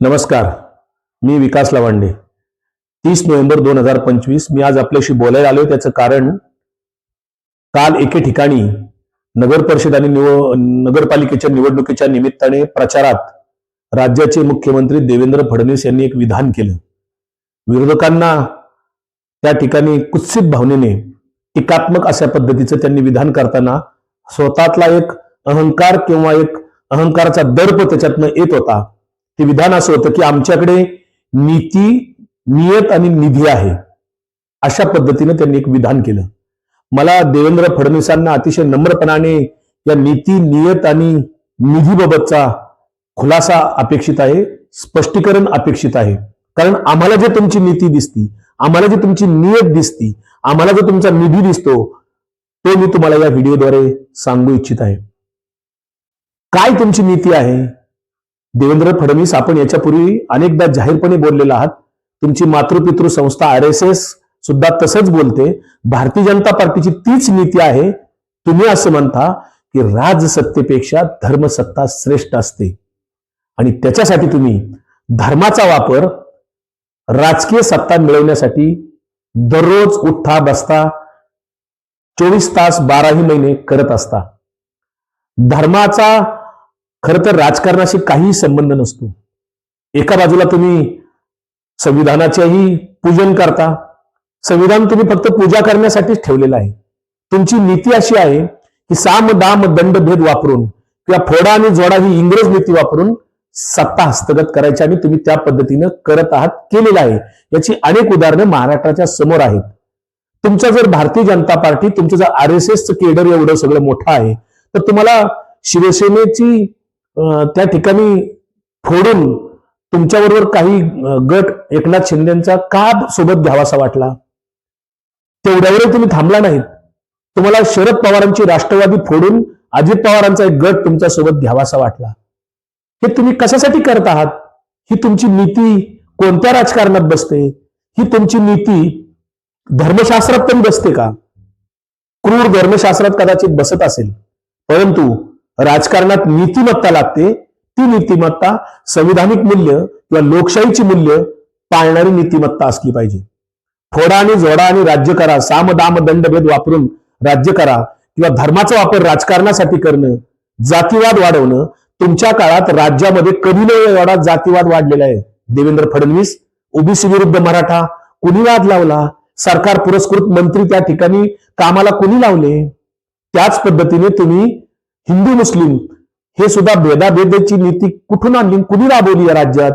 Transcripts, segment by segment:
नमस्कार मी विकास लवांडे. तीस नोव्हेंबर दोन हजार पंचवीस मी आज आपल्याशी बोलायला आलो त्याचं कारण काल एके ठिकाणी नगर परिषद आणि निव नगरपालिकेच्या निवडणुकीच्या निमित्ताने प्रचारात राज्याचे मुख्यमंत्री देवेंद्र फडणवीस यांनी एक विधान केलं. विरोधकांना त्या ठिकाणी कुत्सित भावनेने टीकात्मक अशा पद्धतीचं त्यांनी विधान करताना स्वतःतला एक अहंकार किंवा एक अहंकाराचा दर्प त्याच्यातनं येत होता. ते विधान असं होतं की आमच्याकडे नीती नियत आणि निधी आहे. अशा पद्धतीनं त्यांनी एक विधान केलं. मला देवेंद्र फडणवीसांना अतिशय नम्रपणाने या नीती नियत आणि निधीबाबतचा खुलासा अपेक्षित आहे स्पष्टीकरण अपेक्षित आहे. कारण आम्हाला जे तुमची नीती दिसती आम्हाला जी तुमची नियत दिसती आम्हाला जो तुमचा निधी दिसतो तो मी तुम्हाला या व्हिडिओद्वारे सांगू इच्छित आहे. काय तुमची नीती आहे? देवेंद्र फडणवीस आपण याच्यापूर्वी अनेकदा जाहीरपणे बोललेला आहात. तुमची मातृपितृ संस्था आर एस एस सुद्धा तसंच बोलते. भारतीय जनता पार्टीची तीच नीती आहे. तुम्ही असं म्हणता की राजसत्तेपेक्षा धर्मसत्ता श्रेष्ठ असते. आणि त्याच्यासाठी तुम्ही धर्माचा वापर राजकीय सत्ता मिळवण्यासाठी दररोज उठता बसता चोवीस तास बाराही महिने करत असता. धर्माचा खर तर राजकारणाशी काहीही संबंध नसतो. एका बाजूला तुम्ही संविधानाचेही पूजन करता. संविधान तुम्ही फक्त पूजा करण्यासाठीच ठेवलेलं आहे. तुमची नीती अशी आहे की साम दाम दंड भेद वापरून किंवा फोडा आणि जोडा ही इंग्रज नीती वापरून सत्ता हस्तगत करायची आणि तुम्ही त्या पद्धतीनं करत आहात केलेलं आहे. याची अनेक उदाहरणं महाराष्ट्राच्या समोर आहेत. तुमचा जर भारतीय जनता पार्टी तुमचं जर आर एस एसचं केडर एवढं सगळं मोठं आहे तर तुम्हाला शिवसेनेची त्या ठिकाणी फोडून तुमच्याबरोबर काही गट एकनाथ शिंदेचा का सोबत घ्यावासा वाटला? तेवढ्यावर तुम्ही थांबला नाहीत. तुम्हाला शरद पवारांची राष्ट्रवादी फोडून अजित पवारांचा एक गट तुमच्यासोबत घ्यावासा वाटला. हे तुम्ही कशासाठी करत आहात? ही तुमची नीती कोणत्या राजकारणात बसते? ही तुमची नीती धर्मशास्त्रात पण बसते का? क्रूर धर्मशास्त्रात कदाचित बसत असेल. परंतु राजकारणात नीतिमत्ता लागते ती नीतिमत्ता संविधानिक मूल्य किंवा लोकशाहीची मूल्य पाळणारी नीतिमत्ता असली पाहिजे. फोडा आणि जोडा आणि राज्य करा साम दाम दंडभेद वापरून राज्य करा किंवा धर्माचा वापर राजकारणासाठी करणं जातीवाद वाढवणं तुमच्या काळात राज्यामध्ये कधी न एवढा जातीवाद वाढलेला आहे. देवेंद्र फडणवीस ओबीसी विरुद्ध मराठा कुणी वाद लावला? सरकार पुरस्कृत मंत्री त्या ठिकाणी कामाला कुणी लावले? त्याच पद्धतीने तुम्ही हिंदू मुस्लिम हे सुद्धा भेदाभेदाची नीती कुठून आणली कुणी राबवली या राज्यात?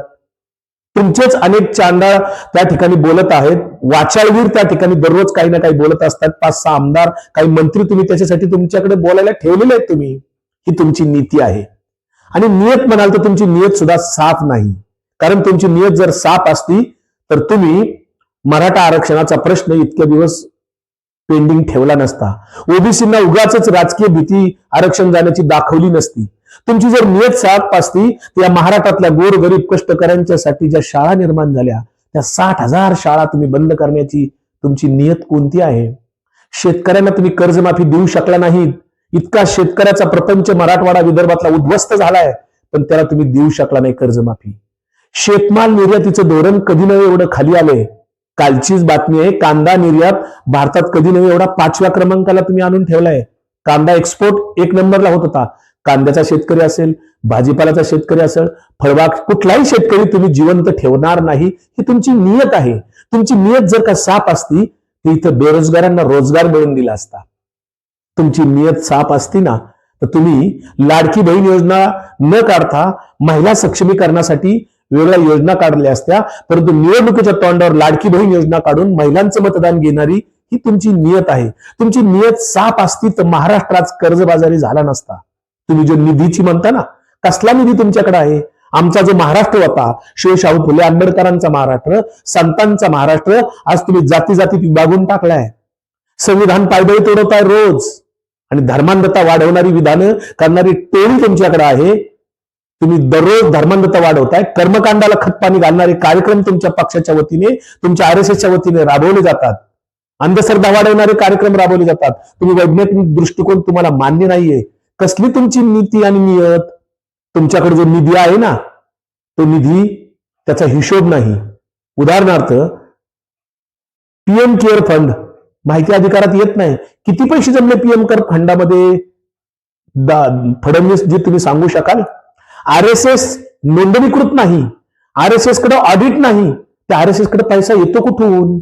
तुमचेच अनेक चांडाळ त्या ठिकाणी बोलत आहेत. वाचाळवीर त्या ठिकाणी दररोज काही ना काही बोलत असतात. पाच सहा आमदार काही मंत्री तुम्ही त्याच्यासाठी तुमच्याकडे बोलायला ठेवलेले आहेत तुम्ही. ही तुमची नीती आहे. आणि नियत म्हणाल तर तुमची नियत सुद्धा साफ नाही. कारण तुमची नियत जर साफ असती तर तुम्ही मराठा आरक्षणाचा प्रश्न इतके दिवस पेंडिंग ठेवला नसता. ओबीसींना उगाच राजकीय भीती आरक्षण जाण्याची दाखवली नसती. तुमची जर नियत साथ असती तर या महाराष्ट्रातल्या गोरगरीब कष्टकऱ्यांच्यासाठी ज्या शाळा निर्माण झाल्या त्या साठ हजार शाळा तुम्ही बंद करण्याची तुमची नियत कोणती आहे? शेतकऱ्यांना तुम्ही कर्जमाफी देऊ शकला नाहीत. इतका शेतकऱ्याचा प्रपंच मराठवाडा विदर्भातला उद्ध्वस्त झालाय पण त्याला तुम्ही देऊ शकला नाही कर्जमाफी. शेतमाल निर्यातीचं धोरण कधी नव्हे एवढं खाली आलंय. कालचीच बातमी आहे. कांदा निर्यात भारतात कधी नव्हे एवढा पाचव्या क्रमांकाला तुम्ही आणून ठेवलाय. कांदा एक्सपोर्ट एक नंबरला होत होता. कांद्याचा शेतकरी असेल भाजीपाल्याचा शेतकरी असेल फळबाग कुठलाही शेतकरी तुम्ही जिवंत ठेवणार नाही ही तुमची नियत आहे. तुमची नियत जर का साफ असती तर इथं बेरोजगारांना रोजगार मिळून दिला असता. तुमची नियत साफ असती ना तर तुम्ही लाडकी बहीण योजना न काढता महिला सक्षमीकरणासाठी वेगळ्या योजना काढल्या असत्या. परंतु निवडणुकीच्या तोंडावर लाडकी बहीण योजना काढून महिलांचं मतदान घेणारी ही तुमची नियत आहे. तुमची नियत साफ असती तर महाराष्ट्रात कर्जबाजारी झाला नसता. तुम्ही जो निधीची म्हणता ना कसला निधी तुमच्याकडे आहे? आमचा जो महाराष्ट्र होता शिवशाहू फुले आंबेडकरांचा महाराष्ट्र संतांचा महाराष्ट्र आज तुम्ही जाती जातीत विभागून टाकलाय. संविधान पायदळी तोडवताय रोज. आणि धर्मांधता वाढवणारी विधानं करणारी टोळी तुमच्याकडे आहे. तुम्ही दररोज धर्मांधता वाढवताय कर्मकांडाला खतपाणी घालणारे कार्यक्रम तुमच्या पक्षाच्या वतीने तुमच्या आर एस एसच्या वतीने राबवले जातात. अंधश्रद्धा वाढवणारे कार्यक्रम राबवले जातात. तुम्ही वैज्ञानिक दृष्टिकोन तुम्हाला मान्य नाहीये. कसली तुमची नीती आणि नियत? तुमच्याकडे जो निधी आहे ना तो निधी त्याचा हिशोब नाही. उदाहरणार्थ पीएम केअर फंड माहिती अधिकारात येत नाही. किती पैसे जमले पीएम कर फंडामध्ये? फडणवीस जे तुम्ही सांगू शकाल? आर एस एस नोंदणीकृत नाही आर एस एसकडे ऑडिट नाही त्या आर एस एसकडे पैसा येतो कुठून?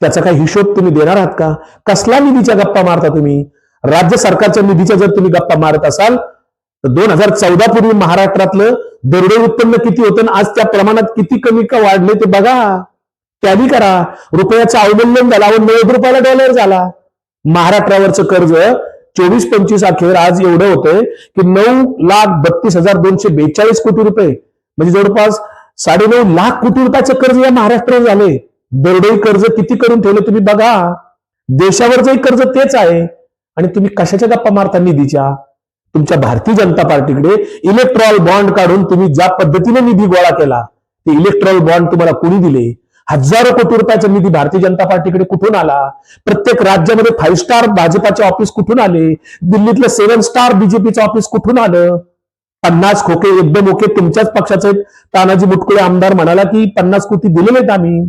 त्याचा काही हिशोब तुम्ही देणार आहात का? कसला निधीच्या गप्पा मारता तुम्ही? राज्य सरकारच्या निधीच्या जर तुम्ही गप्पा मारत असाल तर दोन हजार चौदा पूर्वी महाराष्ट्रातलं दरडे उत्पन्न किती होतं आणि आज त्या प्रमाणात किती कमी का वाढले ते बघा. टॅली करा. रुपयाचं अवमूल्यन झालं व नव्वद रुपयाला डॉलर झाला. महाराष्ट्रावरचं कर्ज चोवीस पंचवीस अखेर आज एवढं होतंय की नऊ लाख बत्तीस हजार दोनशे बेचाळीस कोटी रुपये. म्हणजे जवळपास साडेनऊ लाख कोटी रुपयाचं कर्ज या महाराष्ट्रावर झाले. दरडोई कर्ज किती करून ठेवलं तुम्ही बघा. देशावरचंही कर्ज तेच आहे. आणि तुम्ही कशाच्या गप्पा मारता निधीच्या? तुमच्या भारतीय जनता पार्टीकडे इलेक्ट्रॉल बॉन्ड काढून तुम्ही ज्या पद्धतीने निधी गोळा केला ते इलेक्ट्रॉल बॉन्ड तुम्हाला कोणी दिले? हजारो कोटी रुपयाचा निधी भारतीय जनता पार्टीकडे कुठून आला? प्रत्येक राज्यामध्ये फाईव्ह स्टार भाजपाचे ऑफिस कुठून आले? दिल्लीतलं सेव्हन स्टार बीजेपीचं ऑफिस कुठून आलं? पन्नास खोके एकदम ओके. तुमच्याच पक्षाचे तानाजी मुटकुळे आमदार म्हणाला की पन्नास कोटी दिलेले आम्ही.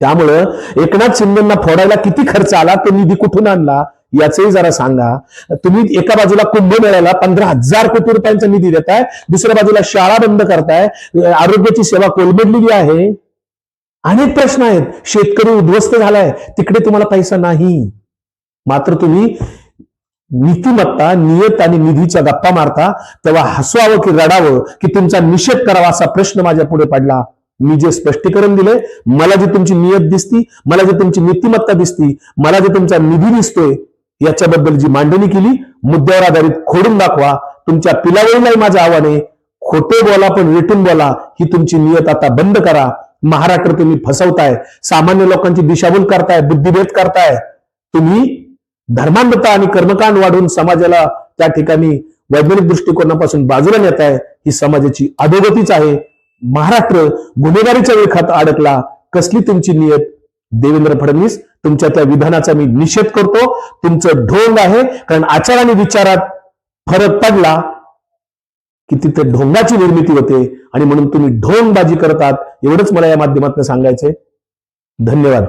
त्यामुळं एकनाथ शिंदेना फोडायला किती खर्च आला? तो निधी कुठून आणला? याचंही जरा सांगा. तुम्ही एका बाजूला कुंभमेळ्याला पंधरा हजार कोटी रुपयांचा निधी देताय दुसऱ्या बाजूला शाळा बंद करताय आरोग्याची सेवा कोलमडलेली आहे. अनेक प्रश्न आहेत. शेतकरी उद्ध्वस्त झालाय. तिकडे तुम्हाला पैसा नाही. मात्र तुम्ही नीतिमत्ता नियत आणि निधीच्या गप्पा मारता तेव्हा हसवावं की रडावं की तुमचा निषेध करावा असा प्रश्न माझ्या पुढे पडला. मी जे स्पष्टीकरण दिले मला जी तुमची नियत दिसती मला जी तुमची नीतिमत्ता दिसती मला जे तुमचा निधी दिसतोय याच्याबद्दल जी मांडणी केली मुद्द्यावर आधारित खोडून दाखवा. तुमच्या पिलावळीलाही माझं आव्हान आहे. खोटे बोला पण रेटून बोला. ही तुमची नियत आता बंद करा. महाराष्ट्र तुम्ही फसवताय सामान्य लोकांची दिशाभूल करताय बुद्धिभेद करताय तुम्ही धर्मांधता आणि कर्मकांड वाढवून समाजाला त्या ठिकाणी वैज्ञानिक दृष्टिकोनापासून बाजूला नेत आहे ही समाजाची अधोगतीच आहे. महाराष्ट्र गुन्हेगारीच्या विळखात अडकला कसली तुमची नियत? देवेंद्र फडणवीस तुमच्या त्या विधानाचा मी निषेध करतो. तुमचं ढोंग आहे कारण आचार आणि विचारात फरक पडला. की तिथे ढोंगाची निर्मिती होते. आणि म्हणून तुम्ही ढोंगबाजी करतात. एवढंच मला या माध्यमातून सांगायचंय. धन्यवाद.